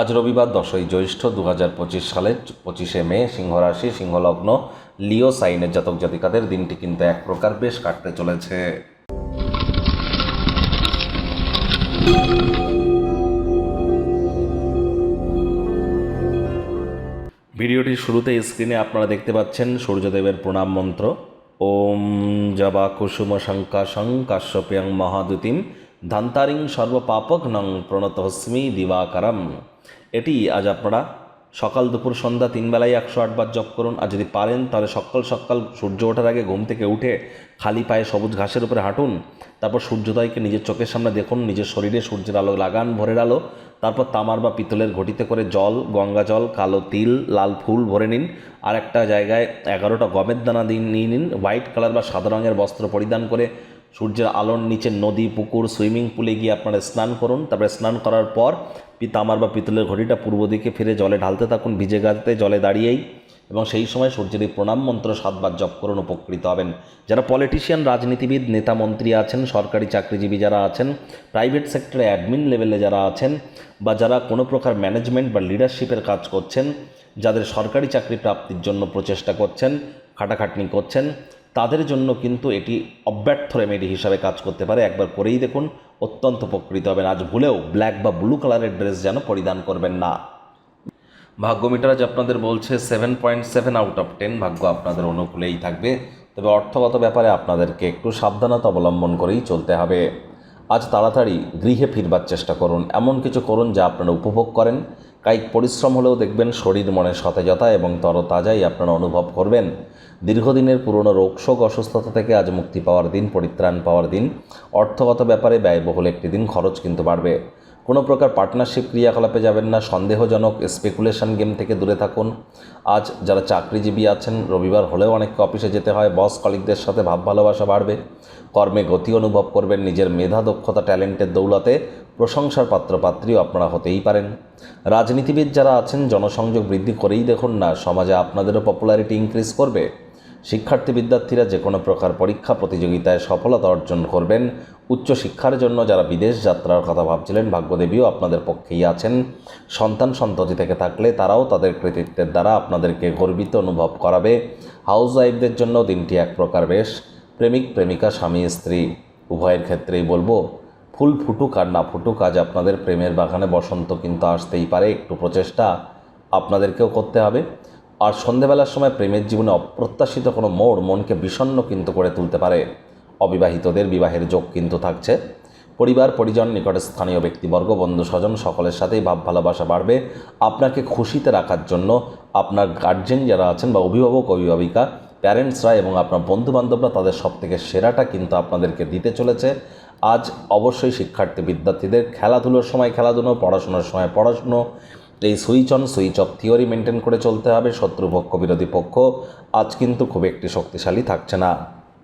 আজ রবিবার দশই জ্যৈষ্ঠ দু হাজার পঁচিশ সালের পঁচিশে মে, সিংহরাশি, সিংহলগ্ন, লিও সাইনের জাতক জাতিকাদের দিনটি কিন্তু এক প্রকার বেশ কাটতে চলেছে। ভিডিওটির শুরুতে স্ক্রিনে আপনারা দেখতে পাচ্ছেন সূর্যদেবের প্রণাম মন্ত্র। ওম জবা কুসুম শঙ্কাশং কাশ্যপ্যাং মহাদুতিম ধান্তারিং সর্বপাপঘ্নং প্রণতহস্মি দিবাকারম। এটি আজ আপনারা সকাল দুপুর সন্ধ্যা তিন বেলায় একশো আটবার জপ করুন। আর যদি পারেন, তাহলে সকাল সকাল সূর্য ওঠার আগে ঘুম থেকে উঠে খালি পায়ে সবুজ ঘাসের উপরে হাঁটুন। তারপর সূর্যোদয়কে নিজের চোখের সামনে দেখুন, নিজের শরীরে সূর্যের আলো লাগান, ভোরের আলো। তারপর তামার বা পিতলের ঘটিতে করে জল, গঙ্গা জল, কালো তিল, লাল ফুল ভরে নিন। আর একটা জায়গায় এগারোটা গমের দানা দিন নিয়ে নিন। হোয়াইট কালার বা সাদা রঙের বস্ত্র পরিধান করে সূর্যের আলোর নিচে নদী, পুকুর, সুইমিং পুলে গিয়ে আপনারা স্নান করুন। তারপরে স্নান করার পর পি- তামার বা পিতলের ঘড়িটা পূর্ব দিকে ফিরে জলে ঢালতে থাকুন, ভিজে গাতে জলে দাঁড়িয়েই এবং সেই সময় সূর্যের এই প্রণাম মন্ত্র সাতবার জপ করুন, উপকৃত হবেন। যারা পলিটিশিয়ান রাজনীতিবিদ, নেতা মন্ত্রী আছেন, সরকারি চাকরিজীবী যারা আছেন প্রাইভেট সেক্টরে অ্যাডমিন লেভেলে যারা আছেন বা যারা কোনো প্রকার ম্যানেজমেন্ট বা লিডারশিপের কাজ করছেন, যাদের সরকারি চাকরি প্রাপ্তির জন্য প্রচেষ্টা করছেন, খাটাখাটনি করছেন তাদের জন্য কিন্তু এটি অব্যর্থ রেমেডি হিসাবে কাজ করতে পারে। একবার করেই দেখুন, অত্যন্ত উপকৃত হবেন। আজ ভুলেও ব্ল্যাক বা ব্লু কালারের ড্রেস যেন পরিধান করবেন না। ভাগ্যমিটার আজ আপনাদের বলছে seven point seven out of ten ভাগ্য আপনাদের অনুকূলেই থাকবে। তবে অর্থগত ব্যাপারে আপনাদেরকে একটু সাবধানতা অবলম্বন করেই চলতে হবে। আজ তাড়াতাড়ি গৃহে ফিরবার চেষ্টা করুন। এমন কিছু করুন যা আপনারা উপভোগ করেন। কায়িক পরিশ্রম হলেও দেখবেন শরীর মনে সতেজতা এবং তরতাজাই আপনারা অনুভব করবেন। দীর্ঘদিনের পুরনো রোগশোক অসুস্থতা থেকে আজ মুক্তি পাওয়ার দিন, পরিত্রাণ পাওয়ার দিন। অর্থগত ব্যাপারে ব্যয়বহুল একটি দিন, খরচ কিন্তু বাড়বে। কোনো প্রকার পার্টনারশিপ ক্রিয়াকলাপে যাবেন না, সন্দেহজনক স্পেকুলেশন গেম থেকে দূরে থাকুন। আজ যারা চাকরিজীবী আছেন, রবিবার হলেও অনেককে অফিসে যেতে হয় বস কলিকদের সাথে ভাব ভালোবাসা বাড়বে। কর্মে গতি অনুভব করবেন, নিজের মেধা, দক্ষতা ট্যালেন্টের দৌলতে প্রশংসার পাত্রপাত্রীও আপনারা হতেই পারেন। রাজনীতিবিদ যারা আছেন, জনসংযোগ বৃদ্ধি করেই দেখুন না, সমাজে আপনাদেরও পপুলারিটি ইনক্রিজ করবে। শিক্ষার্থী বিদ্যার্থীরা যে কোনো প্রকার পরীক্ষা প্রতিযোগিতায় সফলতা অর্জন করবেন। উচ্চ শিক্ষার জন্য যারা বিদেশ যাত্রার কথা ভাবছিলেন, ভাগ্যদেবীও আপনাদের পক্ষেই আছেন। সন্তান সন্ততি থেকে থাকলে তারাও তাদের কৃতিত্বের দ্বারা আপনাদেরকে গর্বিত অনুভব করাবে। হাউস ওয়াইফদের জন্য দিনটি এক প্রকার বেশ, প্রেমিক, প্রেমিকা, স্বামী, স্ত্রী। উভয়ের ক্ষেত্রেই বলব ফুল ফুটুক আর না ফুটুক, আজ আপনাদের প্রেমের বাগানে বসন্ত কিন্তু আসতেই পারে। একটু প্রচেষ্টা আপনাদেরকেও করতে হবে। আর সন্ধেবেলার সময় প্রেমের জীবনে অপ্রত্যাশিত কোনো মোড় মনকে বিষণ্ণ কিন্তু করে তুলতে পারে। অবিবাহিতদের বিবাহের যোগ কিন্তু থাকছে। পরিবার, পরিজন, নিকটে স্থানীয় ব্যক্তিবর্গ, বন্ধু, স্বজন, সকলের সাথেই ভাব ভালোবাসা বাড়বে। আপনাকে খুশিতে রাখার জন্য আপনার গার্জেন যারা আছেন বা অভিভাবক, অভিভাবিকা প্যারেন্টসরা এবং আপনার বন্ধুবান্ধবরা তাদের সব থেকে সেরাটা কিন্তু আপনাদেরকে দিতে চলেছে। আজ অবশ্যই শিক্ষার্থী বিদ্যার্থীদের খেলাধুলোর সময় খেলাধুলো, পড়াশোনার সময় পড়াশুনো, এই switch on, switch off theory maintain করে চলতে হবে। শত্রুপক্ষ, বিরোধী পক্ষ আজ কিন্তু খুব একটি শক্তিশালী থাকছে না।